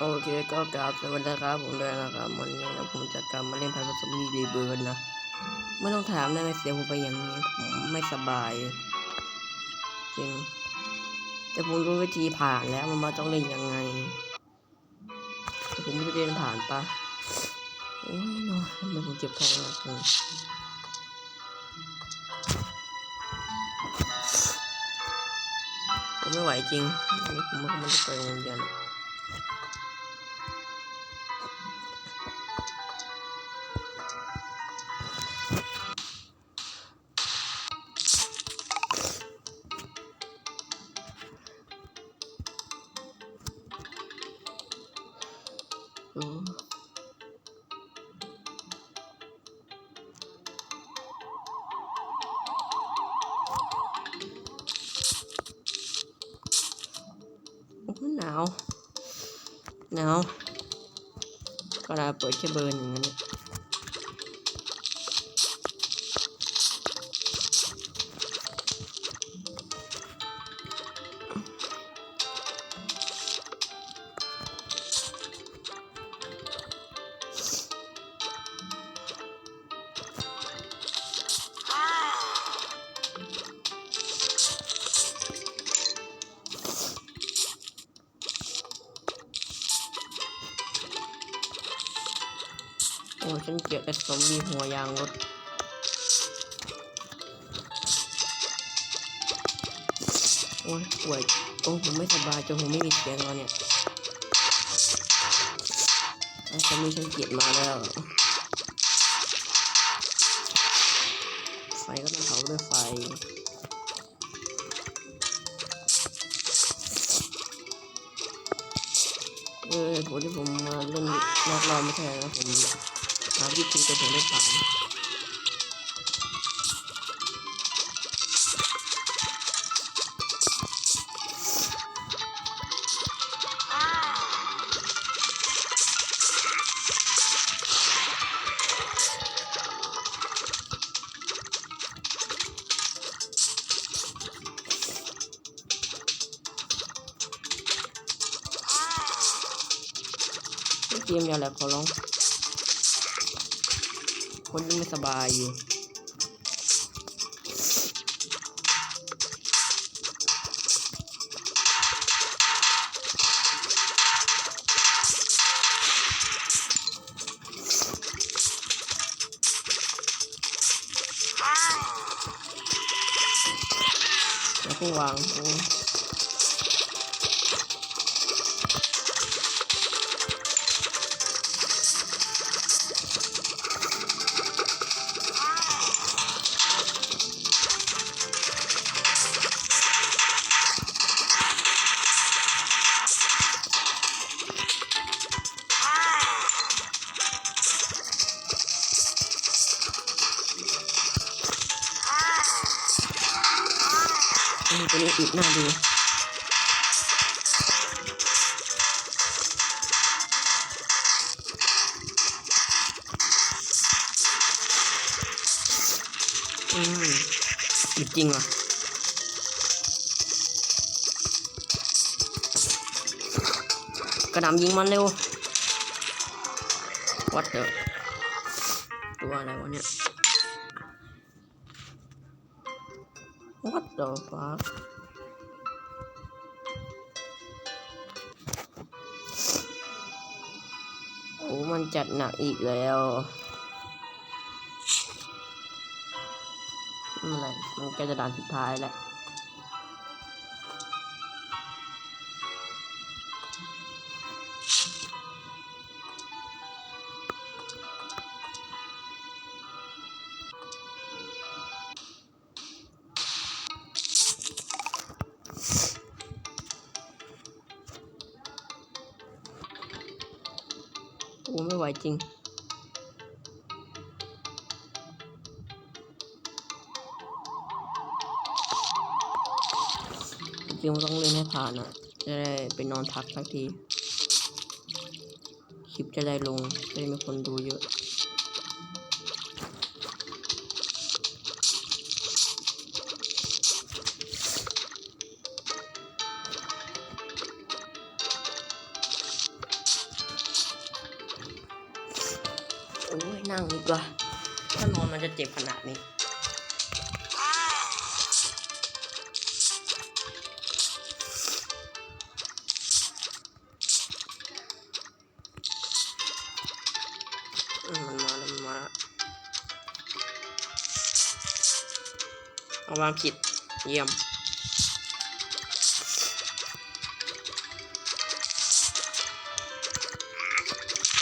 โอเคก็กราบสวัสดีครับผมด้วยนะครับวันนี้นะผมจะกลับมาเล่นพันธุ์สมีรีเบิร์นนะไม่ต้องถามได้ไหมเสียผมไปอย่างนี้ผมไม่สบาย จริง แต่ผมรู้วิธีผ่านแล้วมันมาต้องเล่นยังไง แต่ผมไม่รู้เล่นผ่านปะโอ้ยเนาะทำไมผมเจ็บท้องนักจังผมไม่ไหวจริงนนี้ผมม่ได้ไปโรงเรียน อืมโอ้โหหนา ฉันเกลียดไอ้ซอมบี้หัวยางรถโอ้ยป่วยโอ้ผมไม่สบายจนผมไม่มีเสียงแล้วเนี่ยไอ้ซอมบี้ฉันเกลียดมาแล้วไฟก็ต้องเผาด้วยไฟเออผมที่ผมมาเล่นนอกรอบไม่ใช่นะผม หาวิธีไปถึง คนยังไม่ ตัวนี้อึดหน้าดูอืมอึดจริงว่ะกระหน่ำยิงมันเร็ววัดเดอตัวอะไรวะเนี่ย What the fuck โอ้มันจัดหนักอีกแล้วมันอะไรมันกล้จะด่านสุดท้ายแล้ว โอ้ไม่ไหวจริง จริงต้องเล่นให้ผ่านอะจะได้ไปนอนพักสักที คลิปจะได้ลงจะได้มีคนดูเยอะ เจ็บขนาดนี้อืมมันมาแล้วมาแล้วเอาวางผิดเยี่ยม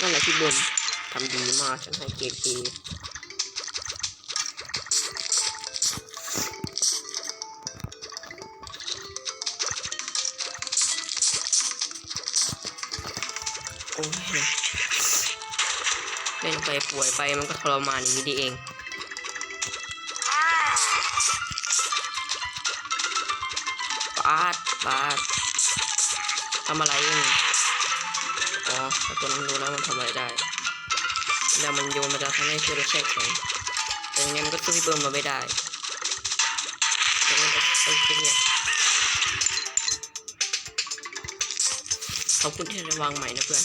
นั่นแหละที่บนทำดีมากฉันให้เกรดเอ้ยเล่นไปป่วยไปมันก็ทรมานอย่างนี้ดีเองปาดปาดทำอะไรเองอ๋อต่ตัวนั้นรู้แล้วมันทำอะไรได้ แล้วมันโยนมันจะทำให้เพื่อนแช่แข็งแต่ยังไงมันก็สู้พี่เบิร์มเราไม่ได้แต่มันก็ไอ้เจ้าเนี่ยขอบคุณที่ได้วางใหม่นะเพื่อน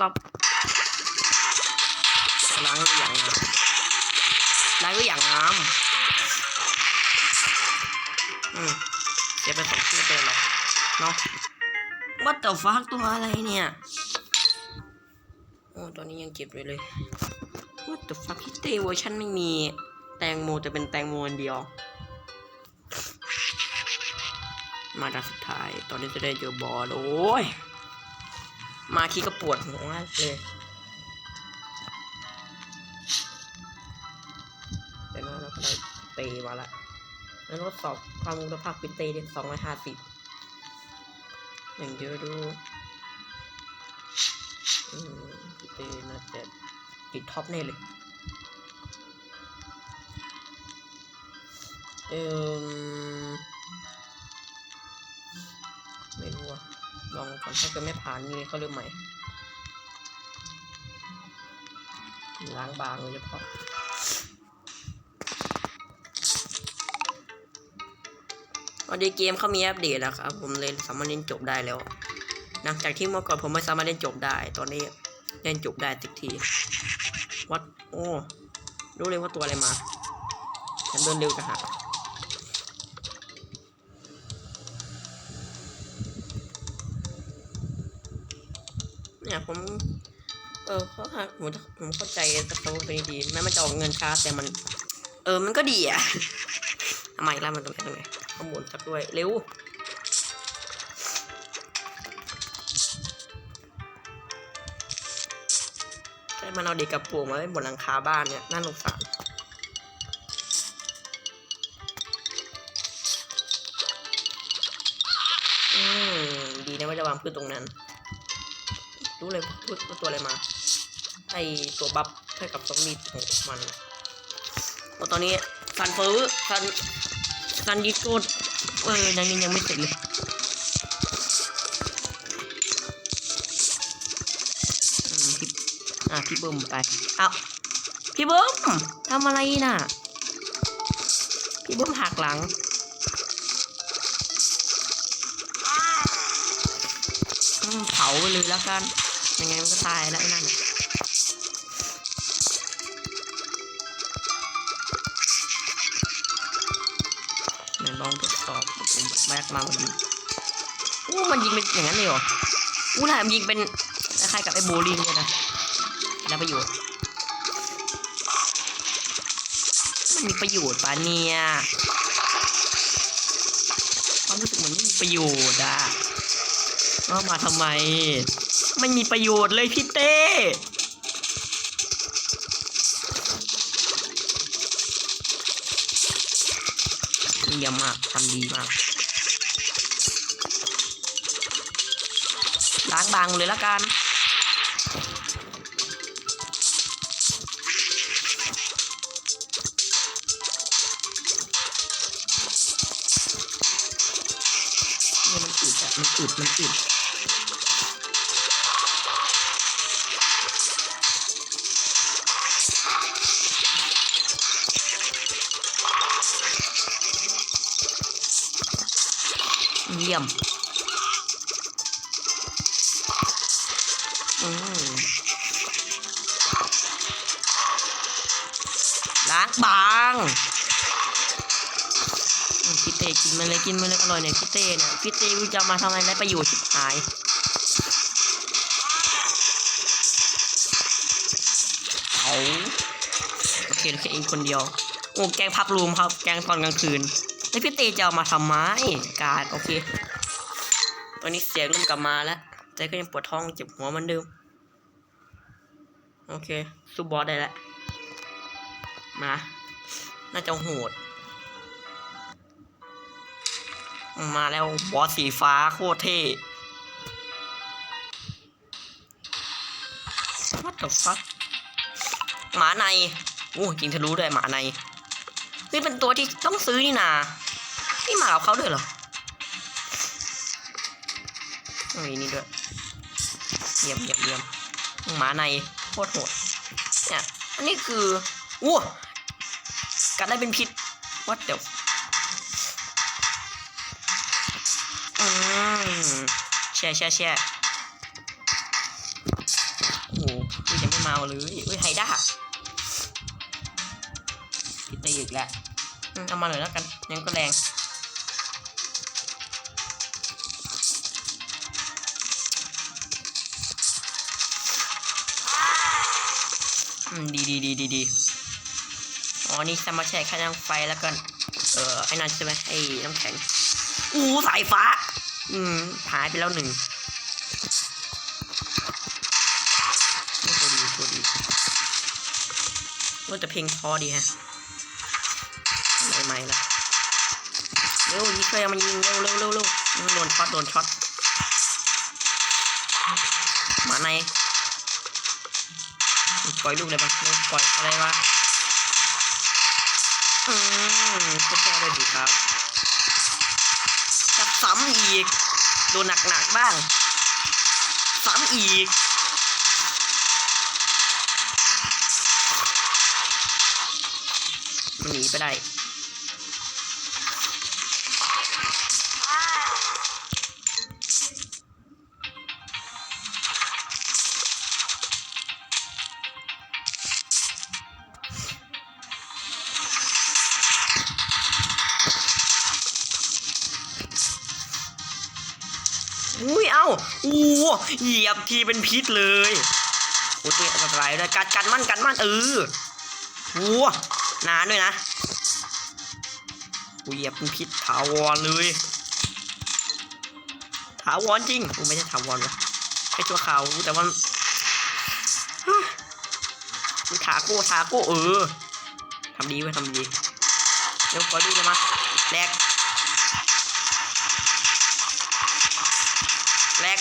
ต้อง stop stop ล้างไว้อย่างงามล้างไว้อย่างงามอืมเดี๋ยวไปสองชื่อเป็นหรอกเนาะ What the fuck ตัวอะไรเนี่ยโอ้ตอนนี้ยังเก็บไว้เลย What the fuck พี่เตเวอร์ชันไม่มีแตงโมจะเป็นแตงโมอันเดียว มาดันสุดท้าย ตอนนี้จะได้เจอบอลโอ้ย มาทีก็ปวดหัวเลยแต่นั้นเราก็ได้เปมาละแล้วทดสอบความคุณภาพปิเตได้สองร้อยห้าสิบอย่างเดียวดูอืมปิเตน่าจะติดท็อปแน่เลยเออ ลองก่อนถ้าเกิดไม่ผ่านนี่เขาเริ่มใหม่ ล้างบางโดยเฉพาะวันดีเกมเขามีอัปเดตแล้วครับ ผมเลยสามารถเล่นจบได้แล้ว หลังจากที่เมื่อก่อนผมไม่สามารถเล่นจบได้ ตอนนี้เล่นจบได้สักที วัด โอ้ รู้เลยว่าตัวอะไรมาฉันเดินเร็วจะหา เนี่ยผม เออเขาหาผมผมเข้าใจสโตร์เป็นดีแม้มันจะออกเงินช้าแต่มัน เออมันก็ดีอะทำไมล่ะมันตรงไหนตรงไหนข้อมูลจับด้วยเร็วใช่มันเอาเด็กกับปู่มาไว้บนหลังคาบ้านเนี่ยน่าสงสารอืมดีนะไม่ได้วางพืชตรงนั้น รู้เลยพูดตัวอะไรมาให้ตัวบัฟให้กับซอมบี้ของมันพอตอนนี้ซันเฟอร์ซันซันดิโกดเอ้ยยังยังไม่เสร็จเลยอะพี่บึ้มไปอ้าพี่บึ้มทำอะไรน่ะ พี่บึ้มหักหลังเผาไปเลยแล้วกัน ยังไงมันก็ตายแล้วไอ้นั่นน่ะไหนลองทดสอบแบกมามันยิงอู้มันยิงเป็นอย่างนั้นเลยเหรออู้ถามยิงเป็นคล้ายๆกับไอ้โบลิ่งเลยนะได้วประโยชน์มันมีประโยชน์ปะเนี่ยความรู้สึกเหมือนไม่มีประโยชน์อะว่ามาทำไม ไม่มีประโยชน์เลยพี่เต้เยี่ยมมากทำดีมากล้างบางเลยละกันนี่มันอึดอะมันอึดมันอึด ยี่ยมอืมล้างบางพี่เต้กินมันเลยกินมันเลยอร่อยเนี่ยพี่เต้เนี่ยพี่เต้วิจะมาทำอะไรได้ประโยชน์ชิบหายเขาโอเคโอเคเองคนเดียวโอ้แกงพับรูมครับ แกงตอนกลางคืนแล้วพี่เต้จะเอามาทำไมการโอเค ตอนนี้เสียงเริ่มกลับมาแล้วแต่ก็ยังปวดท้องเจ็บหัวเหมือนเดิมโอเคสู้บอสได้แล้วมาน่าจะโหด มาแล้วบอสสีฟ้าโคตรเท่ What the fuck หมาในโอ้ยิงทะลุด้วยหมาในนี่เป็นตัวที่ต้องซื้อนี่นา นี่มากับเขาด้วยเหรอ มีนี่ด้วยเยี่ยมเยี่ยมเยี่ยมหมาในโคตรโหดเนี่ยอันนี้คืออู้กัดได้เป็นพิษ what the อืมแช่แช่แช่โอ้โหยังไม่มาเลยเฮ้ยไฮด้าพิษตีอีกแล้วเอามาหน่อยแล้วกันยังก็แรง ดีดีดีดีดีอ๋อนี่สามารถใช้แค่น้ำไฟแล้วก็เออไอ้นั่นใช่ไหมไอ้น้ำแข็งอู้สายฟ้า อืมหายไปแล้วหนึ่งตัวดีตัวดีว่าจะเพลงพอดีฮะไม่ไม่ละเร็วยิงช่วยเอามันยิงเร็วเร็วเร็วเร็วโดนช็อตโดนช็อตมาใน ล่อยลูกเลยปะปล่อยอะไรวะอืมก็แค่ได้ดีครับจะซ้ำอีก โดนหนักๆบ้าง ซ้ำอีกหนีไปได้ อุ้ยเอ้าอู้เหยียบทีเป็นพิษเลยโอ้ตัวอันตรายเลยกัดกัดมั่นกัดมั่นเออวัวนานด้วยนะเหยียบเป็นพิษถาวรเลยถาวรจริงกูไม่ใช่ถาวรวะแค่ชั่วคราวแต่ว่ามันถาโก้ถาโก้เออทำดีเว้ยทำดีเดี๋ยวขอดูเลยมาแรก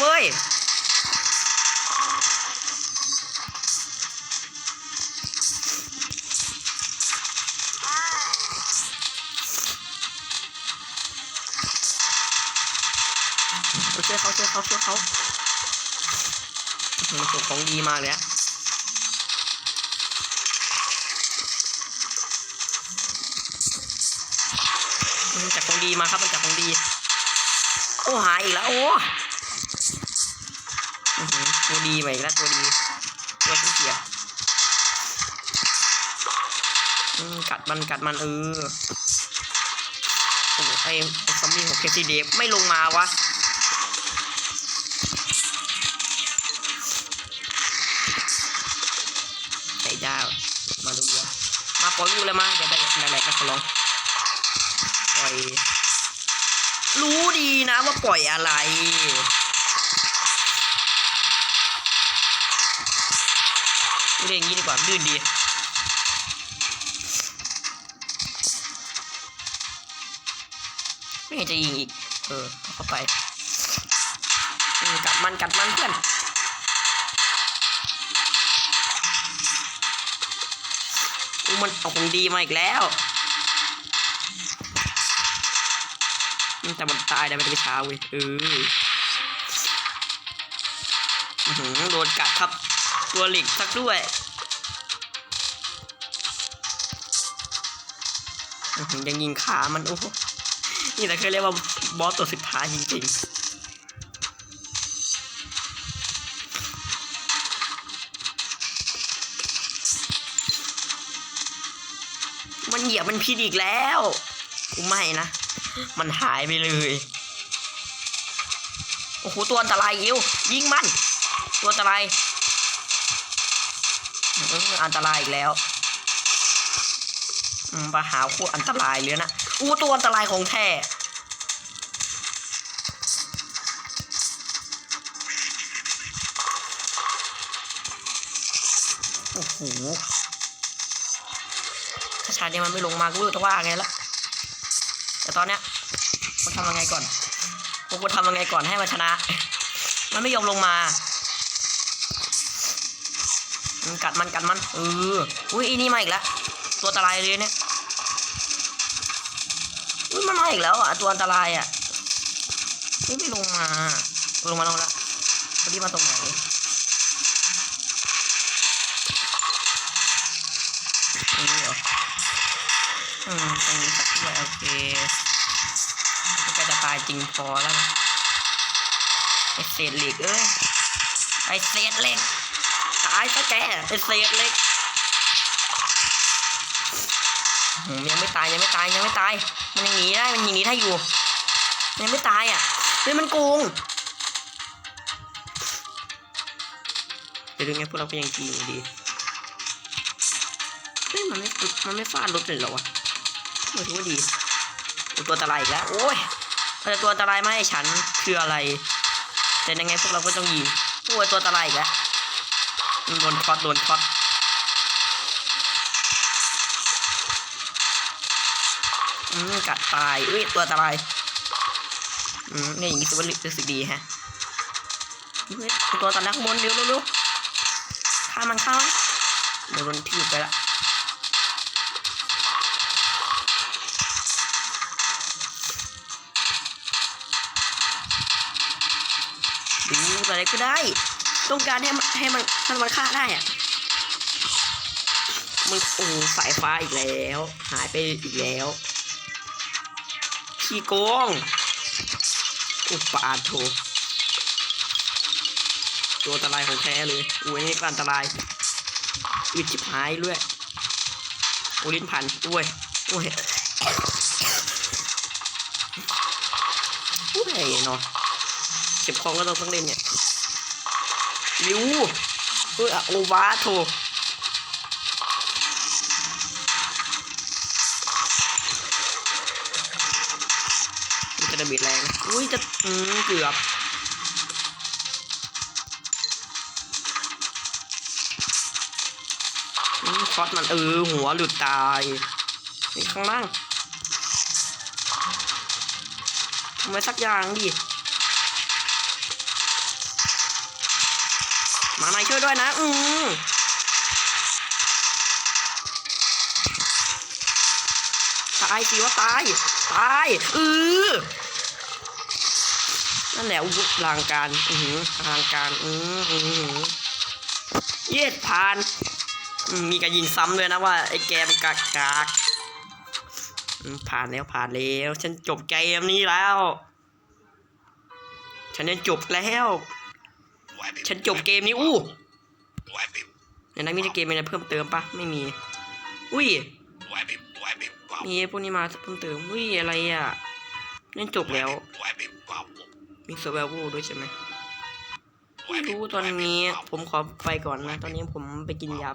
เว้ยช่วยเขาช่วยเขาช่วยเขามันส่งของดีมาเลยอะมันจากของดีมาครับมันจากของดี โอ้หายอีกแล้วโอ้ ดีไปอีกแล้ตัวดีตัวขี้เกียจกัดมันกัดมันเออโอ้โหไอ้ซอมบี้ของเคซีเดฟไม่ลงมาวะไอ้ดาวมาดูเยอะมาปล่อยลูกเลยมาอย่าไปไหนๆก็ขอร้องปล่อยรู้ดีนะว่าปล่อยอะไร เรียกอย่างนี้ดีกว่าลื่นดีไม่เห็นจะยิงอีก เออเข้าไปอืมกัดมันกัดมันเพื่อนมันเอาของดีมาอีกแล้วแต่มันตายแต่มันจะไปช้าเว้ยเอออือโดนกัดครับ ตัวเหล็กสักด้วยยังยิงขามันโอ้โหนี่แหละเคยเรียกว่าบอสตัวสุดท้ายจริงๆมันเหยียบมันพิษอีกแล้วกูไม่นะ มันหายไปเลย โอ้โห ตัวอันตรายอิวยิงมัน ตัวอันตราย อันตรายอีกแล้วมปลาหาวโคตรอันตรายเลยนะ อู้ตัวอันตรายของแท้โอ้โหถ้าชาตินี้มันไม่ลงมากูรู้จะว่าไงละแต่ตอนเนี้ยมันทำยังไงก่อนพวกกูทำยังไงก่อนให้มันชนะ มันไม่ยอมลงมา กัดมันกัดมัน เออ อุ้ยอีนี่มาอีกแล้ว ตัวอันตรายเลยเนี่ย อุ้ยมันมาอีกแล้วอะตัวอันตรายอะอุ้ยไม่ลงมาลงมาลงล้วพอดีมาตรงไหนตรงนี้เหรอ อืมตรงนี้สักด้วยโอเคก็จะตายจริงพอแล้วนะไอเศษเหล็กเอ้ยไอเศษเหล็กายซะแกไอเศษเล็กยังไม่ตายยังไม่ตายยังไม่ตาย มันยังหนีได้มันยังหนีได้อยู่ยังไม่ตายอะเฮ้ยมันโกงเดี๋ยวดูไงพวกเราก็ยังกินอยู่ดีเฮ้ยมันไม่มันไม่ฟาดรถเลยเหรอวะเออถือว่าดีตัวอันตรายอีกแล้วโอ้ยแต่ตัวอันตรายไม่ให้ฉันคืออะไร แต่ยังไงพวกเราก็ต้องยิงโอ้ยตัวอันตรายอีกแล้ว โดนช็อตโดนช็อตอืมกัดตายเอ้ยตัวอันตรายอืมเนี่ยอย่างนี้ถือว่ารู้สึกดีฮะเฮ้ยตัวตอนแรกข้างบนเร็วเร็วฆ่ามันฆ่ามันเดี๋ยวโดนที่ไปละดึงตัวอะไรก็ได้ ต้องการให้มันให้มันให้มันฆ่าได้อะมันโอ้สายฟ้าอีกแล้ว หายไปอีกแล้วขี้โกงอุปาทโถตัวอันตรายของแท้เลยอุ้ยนี่ก็อันตรายอึดชิบหายด้วยโอลิ้นพันอุ้ยอุ้ยอุ้ยเนาะเก็บของก็ต้องต้องเล่นเนี่ย ริวเออโอวาโถจะดาเบิดแรง อุ้ยจะ อืม เกือบอืมช็อตมันเออ หัวหลุดตายนี่ข้างล่างทำไมสักอย่างดิ มาหน่ช่วยด้วยนะ อืมตายสิว่าตาย ตายเออนั่นแหละอุลางการอือหือลังการ อืออือหือเย็ดผ่าน มีการยิงซ้ำด้วยนะว่าไอ้แกมันกากกากผ่านแล้วผ่านแล้ว ฉันจบเกมนี้แล้ว ฉันจะจบแล้ว ฉันจบเกมนี้อู้ในนั้นมีเกมอะไรเพิ่มเติมปะไม่มี อุ้ยมีพวกนี้มาเพิ่มเติมอุ้ยอะไรอะเล่นจบแล้ว มีเซอร์เวโด้วยใช่ไหมไม่รู้ตอนนี้ผมขอไปก่อนนะ ตอนนี้ผมไปกินยา